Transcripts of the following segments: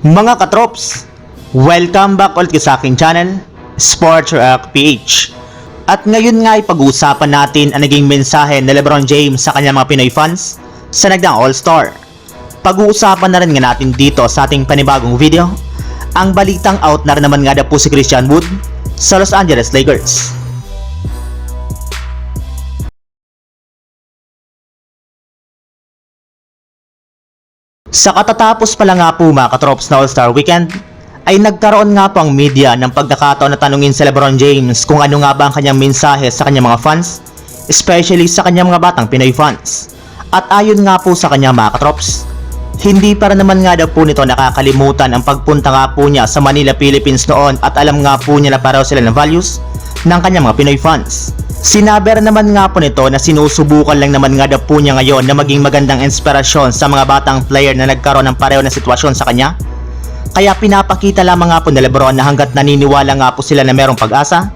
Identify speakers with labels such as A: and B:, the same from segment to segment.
A: Mga katrops, welcome back ulit sa aking channel, Sports React PH. At ngayon nga ay pag-uusapan natin ang naging mensahe ni Lebron James sa kanyang mga Pinoy fans sa nagdang All-Star. Pag-uusapan na rin nga natin dito sa ating panibagong video, ang balitang out na rin naman nga na po si Christian Wood sa Los Angeles Lakers. Sa katatapos pala nga po mga katrops na All-Star Weekend, ay nagkaroon nga po ang media ng pagkakataon na tanungin si Lebron James kung ano nga ba ang kanyang mensahe sa kanyang mga fans, especially sa kanyang mga batang Pinoy fans. At ayon nga po sa kanyang mga katrops, hindi para naman nga daw po nito nakakalimutan ang pagpunta nga po niya sa Manila, Philippines noon at alam nga po niya na pareho sila ng values ng kanyang mga Pinoy fans. Sinabi rin naman nga po nito na sinusubukan lang naman nga daw po niya ngayon na maging magandang inspirasyon sa mga batang player na nagkaroon ng pareho na sitwasyon sa kanya. Kaya pinapakita lamang nga po ni Lebron na hanggat naniniwala nga po sila na merong pag-asa,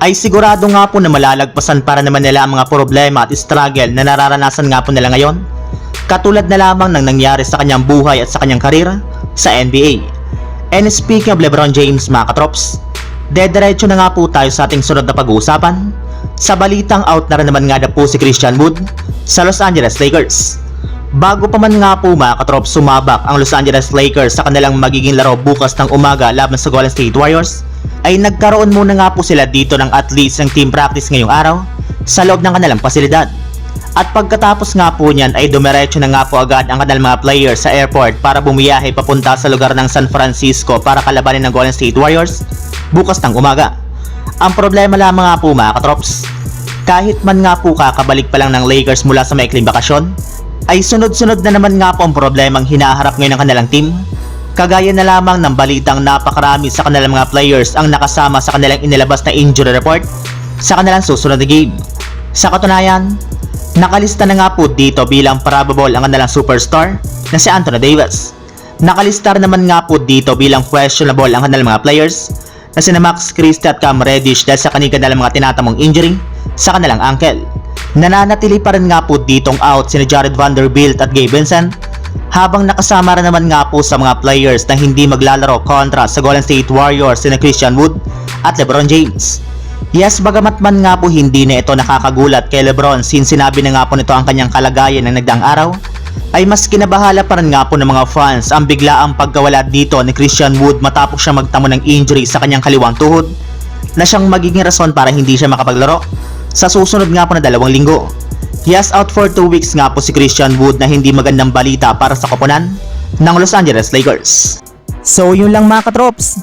A: ay sigurado nga po na malalagpasan para naman nila ang mga problema at struggle na nararanasan nga po nila ngayon. Katulad na lamang ng nangyari sa kanyang buhay at sa kanyang karir sa NBA. And speaking of Lebron James mga katrops, Dediretso na nga po tayo sa ating sunod na pag-uusapan. Sa balitang out na rin naman nga na po si Christian Wood sa Los Angeles Lakers. Bago pa man nga po mga katrop sumabak ang Los Angeles Lakers sa kanilang magiging laro bukas ng umaga laban sa Golden State Warriors, ay nagkaroon muna nga po sila dito ng at least ng team practice ngayong araw sa loob ng kanilang pasilidad. At pagkatapos nga po niyan ay dumiretso na nga po agad ang kanilang mga players sa airport para bumiyahe papunta sa lugar ng San Francisco para kalabanin ng Golden State Warriors bukas ng umaga. Ang problema lamang nga po mga katrops, kahit man nga po kakabalik pa lang ng Lakers mula sa maikling bakasyon, ay sunod-sunod na naman nga po ang problemang hinaharap ngayon ng kanilang team. Kagaya na lamang ng balitang napakarami sa kanilang mga players ang nakasama sa kanilang inilabas na injury report sa kanilang susunod na game. Sa katunayan, nakalista na nga po dito bilang probable ang kanilang superstar na si Anthony Davis. Nakalista rin naman nga po dito bilang questionable ang kanilang mga players na sina Max Christie at Cam Reddish dahil sa kanilang mga tinatamong injury sa kanilang ankle. Nananatili pa rin nga po ditong out sina Jared Vanderbilt at Gabe Vincent habang nakasama rin naman nga po sa mga players na hindi maglalaro kontra sa Golden State Warriors sina Christian Wood at LeBron James. Yes, bagamat man nga po hindi na ito nakakagulat kay Lebron since sinabi na nga po nito ang kanyang kalagayan ng nagdaang araw, ay mas kinabahala pa rin nga po ng mga fans ang biglaang pagkawala dito ni Christian Wood matapos siya magtamo ng injury sa kanyang kaliwang tuhod na siyang magiging rason para hindi siya makapaglaro sa susunod nga po na dalawang linggo. Yes, out for 2 weeks nga po si Christian Wood na hindi magandang balita para sa koponan ng Los Angeles Lakers.
B: So yun lang mga katrops,